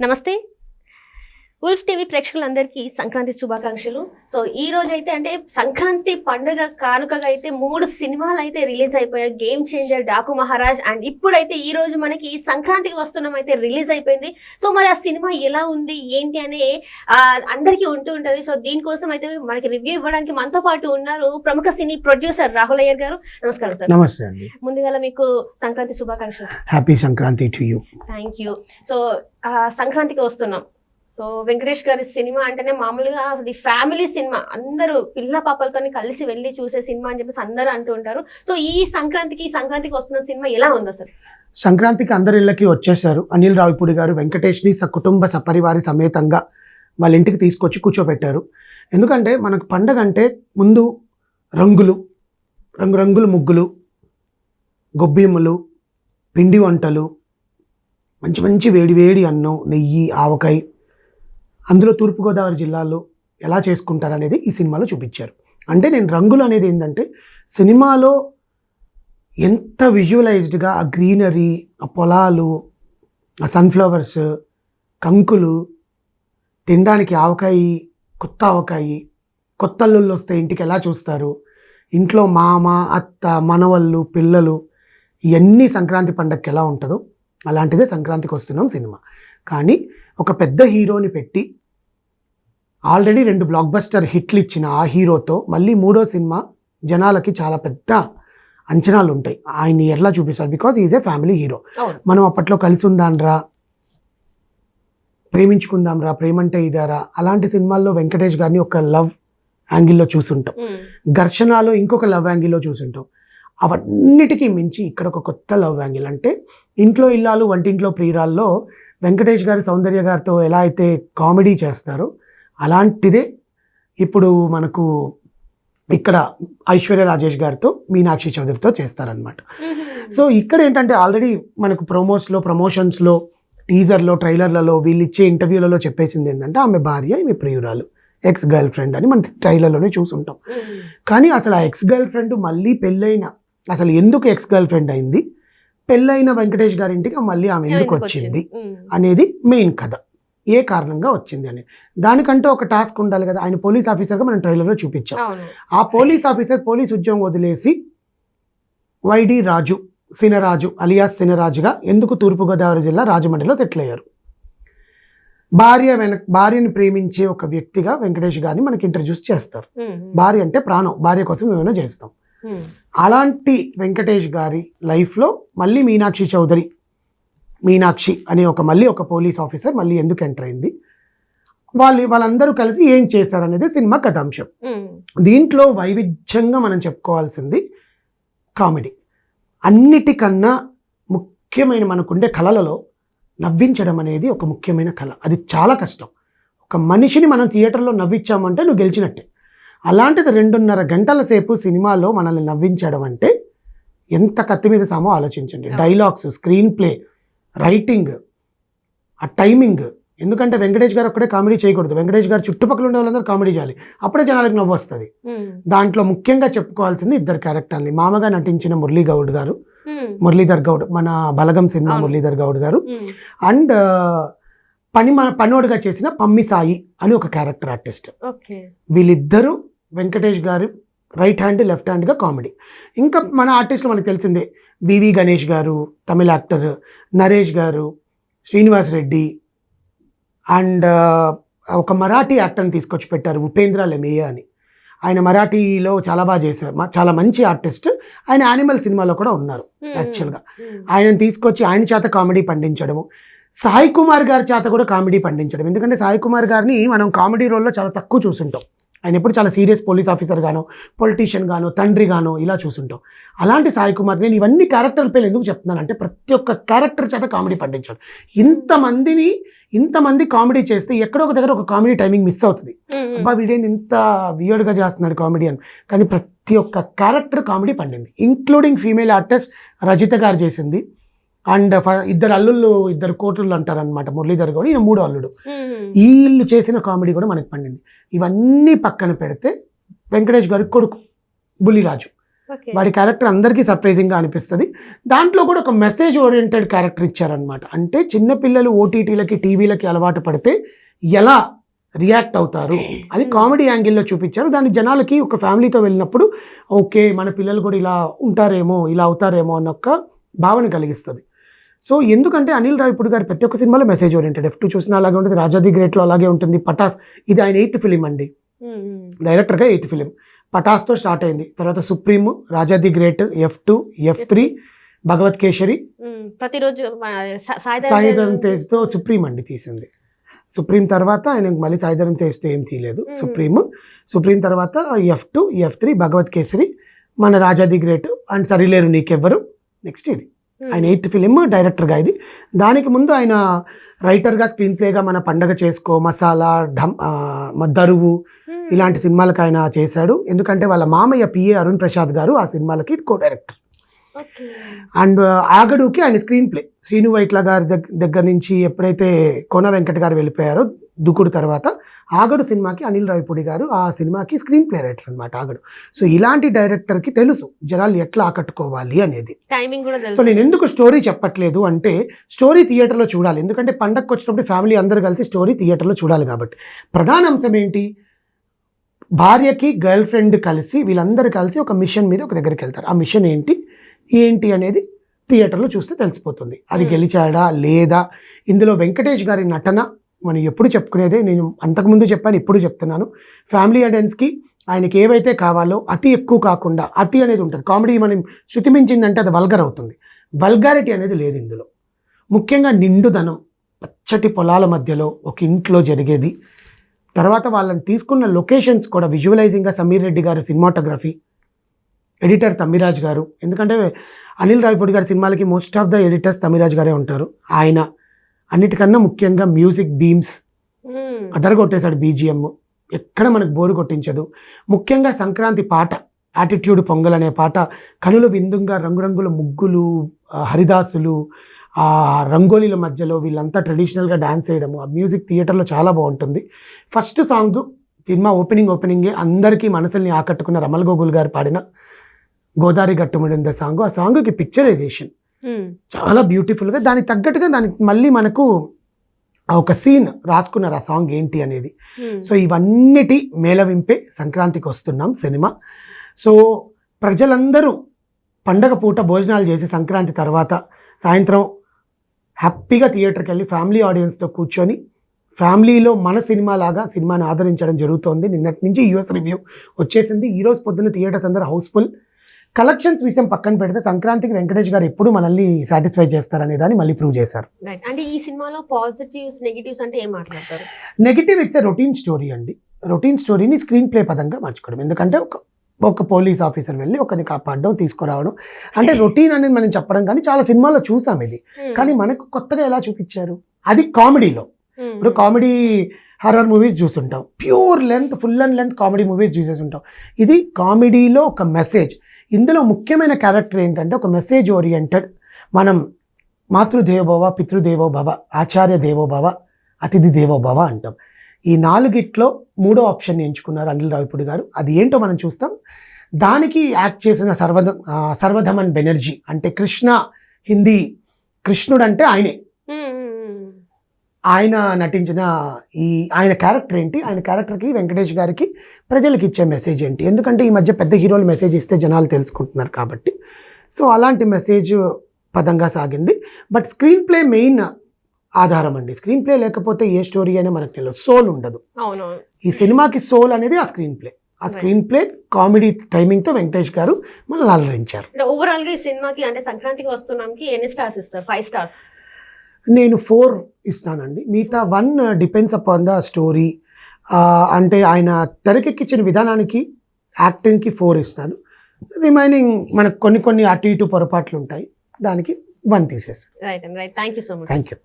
నమస్తే. Wolf TV ప్రేక్షకులందరికీ సంక్రాంతి శుభాకాంక్షలు. సో ఈ రోజు అయితే అంటే సంక్రాంతి పండుగ కానుకగా అయితే మూడు సినిమాలు అయితే రిలీజ్ అయిపోయాయి. Game Changer Daaku Maharaj and ఇప్పుడైతే ఈ రోజు మనకి సంక్రాంతికి వస్తున్నాం అయితే రిలీజ్ అయిపోయింది. సో మరి ఆ సినిమా ఎలా ఉంది? ఏంటి అనే అందరికీ ఉంటూ ఉంటుంది. సో దీనికోసం అయితే మనకి రివ్యూ ఇవ్వడానికి మనతో పాటు ఉన్నారు ప్రముఖ సినీ ప్రొడ్యూసర్ రాహుల్ అయ్యర్ గారు. నమస్కారం సార్. నమస్తే అండి. ముందుగా మీకు సంక్రాంతి శుభాకాంక్షలు. Happy Sankranti to you thank you so సంక్రాంతికి వస్తున్నాం. సో వెంకటేష్ గారి సినిమా అంటేనే మామూలుగా అది ఫ్యామిలీ సినిమా. అందరూ పిల్ల పాపలతో కలిసి వెళ్ళి చూసే సినిమా అని చెప్పేసి అందరూ అంటూ ఉంటారు. సో ఈ సంక్రాంతికి ఈ సంక్రాంతికి వస్తున్న సినిమా ఎలా ఉంది అసలు సంక్రాంతికి అందరి ఇళ్ళకి వచ్చేసారు అనిల్ రావిపూడి గారు వెంకటేష్ని కుటుంబ సపరివారి సమేతంగా వాళ్ళ ఇంటికి తీసుకొచ్చి కూర్చోబెట్టారు. ఎందుకంటే మనకు పండగ అంటే ముందు రంగులు రంగురంగుల ముగ్గులు గొబ్బిమ్మలు పిండి వంటలు మంచి మంచి వేడి వేడి అన్నం నెయ్యి ఆవకాయ అందులో తూర్పుగోదావరి జిల్లాలో ఎలా చేసుకుంటారు అనేది ఈ సినిమాలో చూపించారు. అంటే నేను రంగులు అనేది ఏంటంటే సినిమాలో ఎంత విజువలైజ్డ్గా ఆ గ్రీనరీ ఆ పొలాలు ఆ సన్ఫ్లవర్స్ కంకులు తినడానికి ఆవకాయ కొత్త ఆవకాయ కొత్త అల్లుళ్ళు వస్తే ఇంటికి ఎలా చూస్తారు? ఇంట్లో మామ అత్త మనవళ్ళు పిల్లలు ఇవన్నీ సంక్రాంతి పండగకి ఎలా ఉంటుందో అలాంటిదే సంక్రాంతికి వస్తున్నాం సినిమా. కానీ ఒక పెద్ద హీరోని పెట్టి ఆల్రెడీ రెండు బ్లాక్ బస్టర్ హిట్లు ఇచ్చిన ఆ హీరోతో మళ్ళీ మూడో సినిమా జనాలకి చాలా పెద్ద అంచనాలు ఉంటాయి. ఆయన్ని ఎట్లా చూపిస్తారు? Because is a family hero మనం అప్పట్లో కలిసి ఉందాంరా? ప్రేమించుకుందాంరా? ప్రేమంటే ఇదారా? అలాంటి సినిమాల్లో వెంకటేష్ గారిని ఒక లవ్ యాంగిల్లో చూసుంటాం. ఘర్షణలో ఇంకొక లవ్ యాంగిల్లో చూసుంటాం. అవన్నిటికీ మించి ఇక్కడ ఒక కొత్త లవ్ యాంగిల్. అంటే ఇంట్లో ఇల్లాలు వంటింట్లో ప్రియురాల్లో వెంకటేష్ గారి సౌందర్య గారితో ఎలా అయితే కామెడీ చేస్తారో అలాంటిదే ఇప్పుడు మనకు ఇక్కడ ఐశ్వర్య రాజేష్ గారితో మీనాక్షి చౌదరితో చేస్తారనమాట సో ఇక్కడ ఏంటంటే ఆల్రెడీ మనకు ప్రమోట్స్లో ప్రమోషన్స్లో టీజర్లో ట్రైలర్లలో వీళ్ళు ఇచ్చే ఇంటర్వ్యూలలో చెప్పేసింది ఏంటంటే ఆమె భార్య ఈమె ప్రియురాలు ఎక్స్ గర్ల్ ఫ్రెండ్ అని మనం ట్రైలర్లోనే చూసుంటాం. కానీ అసలు ఆ ఎక్స్ గర్ల్ ఫ్రెండ్ మళ్ళీ పెళ్ళైన అసలు ఎందుకు ఎక్స్ గర్ల్ ఫ్రెండ్ అయింది? పెళ్ళైన వెంకటేష్ గారింటికి మళ్ళీ ఆమె ఎందుకు వచ్చింది? అనేది మెయిన్ కథ. ఏ కారణంగా వచ్చింది అనేది దానికంటే ఒక టాస్క్ ఉండాలి కదా. ఆయన పోలీస్ ఆఫీసర్గా మనం ట్రైలర్లో చూపించాం. ఆ పోలీస్ ఆఫీసర్ పోలీస్ ఉద్యోగం వదిలేసి వైడి రాజు సినరాజు అలియాస్ సినరాజుగా ఎందుకు తూర్పుగోదావరి జిల్లా రాజమండ్రిలో సెటిల్ అయ్యారు? భార్య వెన భార్యని ప్రేమించే ఒక వ్యక్తిగా వెంకటేష్ గారిని మనకి ఇంట్రడ్యూస్ చేస్తారు. భార్య అంటే ప్రాణం. భార్య కోసం ఏమైనా చేస్తాం. అలాంటి వెంకటేష్ గారి లైఫ్లో మళ్ళీ మీనాక్షి చౌదరి మీనాక్షి అనే ఒక మళ్ళీ ఒక పోలీస్ ఆఫీసర్ మళ్ళీ ఎందుకు ఎంటర్ అయింది? వాళ్ళు వాళ్ళందరూ కలిసి ఏం చేశారనేది సినిమా కథాంశం. దీంట్లో వైవిధ్యంగా మనం చెప్పుకోవాల్సింది కామెడీ. అన్నిటికన్నా ముఖ్యమైన మనకుండే కళలలో నవ్వించడం అనేది ఒక ముఖ్యమైన కళ. అది చాలా కష్టం. ఒక మనిషిని మనం థియేటర్లో నవ్వించామంటే నువ్వు గెలిచినట్టే. అలాంటిది రెండున్నర గంటల సేపు సినిమాలో మనల్ని నవ్వించడం అంటే ఎంత కత్తి మీద సామో ఆలోచించండి. డైలాగ్స్ స్క్రీన్ ప్లే రైటింగ్ ఆ టైమింగ్ ఎందుకంటే వెంకటేష్ గారు ఒక్కడే కామెడీ చేయకూడదు. వెంకటేష్ గారు చుట్టుపక్కల ఉండే వాళ్ళందరూ కామెడీ చేయాలి. అప్పుడే జనాలకు నవ్వు వస్తుంది. ఉమ్, దాంట్లో ముఖ్యంగా చెప్పుకోవాల్సింది ఇద్దరు క్యారెక్టర్ని మామగా నటించిన మురళీ గౌడ్ గారు ఉమ్, మురళీధర్ గౌడ్ మన బలగం సినిమా. మురళీధర్ గౌడ్ గారు. ఉమ్, అండ్ పని పనోడుగా చేసిన పమ్మి సాయి అని ఒక క్యారెక్టర్ ఆర్టిస్ట్ వీళ్ళిద్దరూ Venkatesh garu right hand left హ్యాండ్గా comedy. ఇంకా మన ఆర్టిస్టులు మనకు తెలిసిందే వివి గణేష్ గారు తమిళ యాక్టర్ నరేష్ గారు శ్రీనివాస్ రెడ్డి అండ్ ఒక మరాఠీ యాక్టర్ని తీసుకొచ్చి పెట్టారు ఉపేంద్ర లెమేయ అని. ఆయన మరాఠీలో చాలా బాగా చేశారు. మ- చాలా మంచి ఆర్టిస్ట్. ఆయన యానిమల్ సినిమాలో కూడా ఉన్నారు యాక్చువల్గా. ఆయనను తీసుకొచ్చి ఆయన చేత కామెడీ పండించడము. సాయి కుమార్ గారి చేత కూడా కామెడీ పండించడం. ఎందుకంటే సాయి కుమార్ గారిని మనం కామెడీ రోల్లో చాలా తక్కువ చూసుంటాం. ఆయన ఎప్పుడు చాలా సీరియస్ పోలీస్ ఆఫీసర్ గానో పొలిటీషియన్ గానో తండ్రి గానో ఇలా చూసుంటాం. అలాంటి సాయి కుమార్ నేను ఇవన్నీ క్యారెక్టర్ పేర్లు ఎందుకు చెప్తున్నానంటే ప్రతి ఒక్క క్యారెక్టర్ చేత కామెడీ పండించాడు. ఇంతమందిని ఇంతమంది కామెడీ చేస్తే ఎక్కడో ఒక దగ్గర ఒక కామెడీ టైమింగ్ మిస్ అవుతుంది. అబ్బా వీడేంది ఇంత వియర్డ్గా చేస్తున్నాడు కామెడీ అని. కానీ ప్రతి ఒక్క క్యారెక్టర్ కామెడీ పండింది. Including female artist Rajitha garu చేసింది. అండ్ ఇద్దరు అల్లుళ్ళు ఇద్దరు కోటుళ్ళు అంటారనమాట మురళీధర్ గౌడ్ ఈయన మూడో అల్లుడు. వీళ్ళు చేసిన కామెడీ కూడా మనకి పండింది. ఇవన్నీ పక్కన పెడితే వెంకటేష్ గారి కొడుకు బుల్లిరాజు. వాడి క్యారెక్టర్ అందరికీ సర్ప్రైజింగ్గా అనిపిస్తుంది. దాంట్లో కూడా ఒక మెసేజ్ ఓరియంటెడ్ క్యారెక్టర్ ఇచ్చారనమాట అంటే చిన్నపిల్లలు ఓటీటీలకి టీవీలకి అలవాటు పడితే ఎలా రియాక్ట్ అవుతారు? అది కామెడీ యాంగిల్లో చూపించారు. దాన్ని జనాలకి ఒక ఫ్యామిలీతో వెళ్ళినప్పుడు ఓకే మన పిల్లలు కూడా ఇలా ఉంటారేమో ఇలా అవుతారేమో అన్న ఒక భావన కలిగిస్తుంది. సో ఎందుకంటే అనిల్ రావిపూడి గారి ప్రతి ఒక్క సినిమాలో మెసేజ్ ఓరియంటెడ్ ఎఫ్ టూ చూసినా అలాగే ఉంటుంది. రాజాది గ్రేట్లో అలాగే ఉంటుంది. పటాస్ ఇది ఆయన ఎయిత్ ఫిలిం అండి. డైరెక్టర్గా ఎయిత్ ఫిలిం పటాస్తో స్టార్ట్ అయింది. తర్వాత సుప్రీం రాజాది Great F two F three Bhagavanth ప్రతిరోజు సా- సాయిధరం సాయిధరం తేజ్ తేజ్తో సుప్రీం అండి తీసింది. సుప్రీం తర్వాత ఆయన మళ్ళీ సాయిధరం తేజ్తో ఏం తీయలేదు. సుప్రీం సుప్రీం తర్వాత F two F three Bhagavanth Kesari మన Raja the great and Sarileru Neekevvaru. Next ఇది. ఆయన ఎయిత్ ఫిలిం డైరెక్టర్గా ఇది. దానికి ముందు ఆయన రైటర్గా స్క్రీన్ ప్లేగా మన పండగ చేసుకో మసాలా ఢమ్ దరువు ఇలాంటి సినిమాలకు ఆయన చేశాడు. ఎందుకంటే వాళ్ళ మామయ్య పిఏ అరుణ్ ప్రసాద్ గారు ఆ సినిమాలకి కో డైరెక్టర్. అండ్ ఆగడుకి ఆయన స్క్రీన్ ప్లే శ్రీను వైట్ల గారి దగ్- దగ్గర నుంచి ఎప్పుడైతే కోన వెంకట్ గారు వెళ్ళిపోయారో దుకుడు తర్వాత ఆగడు సినిమాకి అనిల్ రావిపూడి గారు ఆ సినిమాకి స్క్రీన్ ప్లే రైటర్ అనమాట ఆగడు. సో ఇలాంటి డైరెక్టర్కి తెలుసు జనాలు ఎట్లా ఆకట్టుకోవాలి అనేది. టైమింగ్ కూడా సో నేను ఎందుకు స్టోరీ చెప్పట్లేదు అంటే స్టోరీ థియేటర్లో చూడాలి. ఎందుకంటే పండగకి వచ్చినప్పుడు ఫ్యామిలీ అందరూ కలిసి స్టోరీ థియేటర్లో చూడాలి కాబట్టి. ప్రధాన అంశం ఏంటి? భార్యకి గర్ల్ ఫ్రెండ్ కలిసి వీళ్ళందరూ కలిసి ఒక మిషన్ మీద ఒక దగ్గరికి వెళ్తారు. ఆ మిషన్ ఏంటి? ఏంటి అనేది థియేటర్లో చూస్తే తెలిసిపోతుంది. అది. గెలిచాడా? లేదా? ఇందులో వెంకటేష్ గారి నటన మనం ఎప్పుడు చెప్పుకునేదే నేను అంతకుముందు చెప్పాను ఇప్పుడు చెప్తున్నాను. ఫ్యామిలీ ఆడియన్స్కి ఆయనకి ఏవైతే కావాలో అతి ఎక్కువ కాకుండా అతి అనేది ఉంటుంది. కామెడీ మనం శృతిమించిందంటే అది వల్గర్ అవుతుంది. వల్గారిటీ అనేది లేదు ఇందులో. ముఖ్యంగా నిండుదనం పచ్చటి పొలాల మధ్యలో ఒక ఇంట్లో జరిగేది. తర్వాత వాళ్ళని తీసుకున్న లొకేషన్స్ కూడా విజువలైజింగ్గా సమీర్ రెడ్డి గారు సినిమాటోగ్రఫీ ఎడిటర్ తమ్మిరాజ్ గారు. ఎందుకంటే అనిల్ రాయపూడి గారి సినిమాలకి most of the editors Tammiraj గారే ఉంటారు. ఆయన అన్నిటికన్నా ముఖ్యంగా మ్యూజిక్ బీమ్స్ అదరగొట్టేశాడు బీజిఎం. ఎక్కడ మనకు బోరు కొట్టించదు. ముఖ్యంగా సంక్రాంతి పాట యాటిట్యూడ్ పొంగల్ అనే పాట కనులు విందుగా రంగురంగుల ముగ్గులు హరిదాసులు ఆ రంగోలీల మధ్యలో వీళ్ళంతా ట్రెడిషనల్గా డ్యాన్స్ చేయడము ఆ మ్యూజిక్ థియేటర్లో చాలా బాగుంటుంది. ఫస్ట్ సాంగ్ సినిమా ఓపెనింగ్ ఓపెనింగే అందరికీ మనసుల్ని ఆకట్టుకున్న రమల్ గోగుల్ గారు పాడిన గోదావరి గట్టుముడింద సాంగ్ ఆ సాంగ్కి పిక్చరైజేషన్ చాలా బ్యూటిఫుల్గా దానికి తగ్గట్టుగా దానికి మళ్ళీ మనకు ఆ ఒక సీన్ రాసుకున్నారు ఆ సాంగ్ ఏంటి అనేది. సో ఇవన్నిటి మేళవింపే సంక్రాంతికి వస్తున్నాం సినిమా. సో ప్రజలందరూ పండగ పూట భోజనాలు చేసి సంక్రాంతి తర్వాత సాయంత్రం హ్యాపీగా థియేటర్కి వెళ్ళి ఫ్యామిలీ ఆడియన్స్తో కూర్చొని ఫ్యామిలీలో మన సినిమా లాగా సినిమాని ఆదరించడం జరుగుతోంది. నిన్నటి నుంచి యూఎస్ రివ్యూ వచ్చేసింది. ఈ రోజు పొద్దున్న థియేటర్స్ అందరూ హౌస్ఫుల్ కలెక్షన్స్ విషయం పక్కన పెడితే సంక్రాంతికి వెంకటేష్ గారు ఎప్పుడు మనల్ని సాటిస్ఫై చేస్తారనే దాన్ని మళ్ళీ ప్రూవ్ చేశారు. అంటే ఈ సినిమాలో పాజిటివ్స్ నెగిటివ్స్ అంటే ఏం మాట్లాడతారు? నెగిటివ్ ఇట్స్ రొటీన్ స్టోరీ అండి. రొటీన్ స్టోరీని స్క్రీన్ ప్లే పదంగా మార్చుకోవడం. ఎందుకంటే ఒక ఒక పోలీస్ ఆఫీసర్ వెళ్ళి ఒకరిని కాపాడడం తీసుకురావడం. అంటే రొటీన్ అనేది మనం చెప్పడం కానీ చాలా సినిమాల్లో చూసాం ఇది. ఉమ్, కానీ మనకు కొత్తగా ఎలా చూపించారు? అది కామెడీలో ఉమ్, ఇప్పుడు కామెడీ హర్రర్ మూవీస్ చూస్తుంటాం. Pure length full and length comedy movies చూసేసి ఉంటాం ఇది కామెడీలో ఒక మెసేజ్ ఇందులో ముఖ్యమైన క్యారెక్టర్ ఏంటంటే ఒక మెసేజ్ ఓరియంటెడ్ మనం మాతృదేవోభవ పితృదేవోభవ ఆచార్య దేవోభవ అతిథి దేవోభవ అంటాం. ఈ నాలుగిట్లో మూడో ఆప్షన్ ఎంచుకున్నారు అనిల్ రావిపూడి గారు. అది ఏంటో మనం చూస్తాం. దానికి యాక్ట్ చేసిన సర్వధ సర్వధమన్ బెనర్జీ అంటే కృష్ణ హిందీ కృష్ణుడు అంటే ఆయనే. ఆయన నటించిన ఈ ఆయన క్యారెక్టర్ ఏంటి? ఆయన క్యారెక్టర్కి వెంకటేష్ గారికి ప్రజలకు ఇచ్చే మెసేజ్ ఏంటి? ఎందుకంటే ఈ మధ్య పెద్ద హీరోలు మెసేజ్ ఇస్తే జనాలు తెలుసుకుంటున్నారు కాబట్టి. సో అలాంటి మెసేజ్ పదంగా సాగింది. బట్ స్క్రీన్ ప్లే మెయిన్ ఆధారం అండి. స్క్రీన్ ప్లే లేకపోతే ఏ స్టోరీ అయినా మనకు తెలియదు. సోల్ ఉండదు. ఈ సినిమాకి సోల్ అనేది ఆ స్క్రీన్ ప్లే ఆ స్క్రీన్ ప్లే కామెడీ టైమింగ్తో వెంకటేష్ గారు మనల్ని అలరించారు. అంటే ఓవరాల్గా ఈ సినిమాకి అంటే సంక్రాంతికి వస్తున్నాంకి ఎన్ని స్టార్స్ ఇస్తారు? ఫైవ్ స్టార్స్ నేను ఫోర్ ఇస్తానండి. మిగతా one depends upon the story. అంటే ఆయన తెరకెక్కించిన విధానానికి యాక్టింగ్కి ఫోర్ ఇస్తాను. రిమైనింగ్ మనకు కొన్ని కొన్ని అటు ఇటు పొరపాట్లు ఉంటాయి. దానికి వన్ తీసేస్తాను right and right thank you so much thank you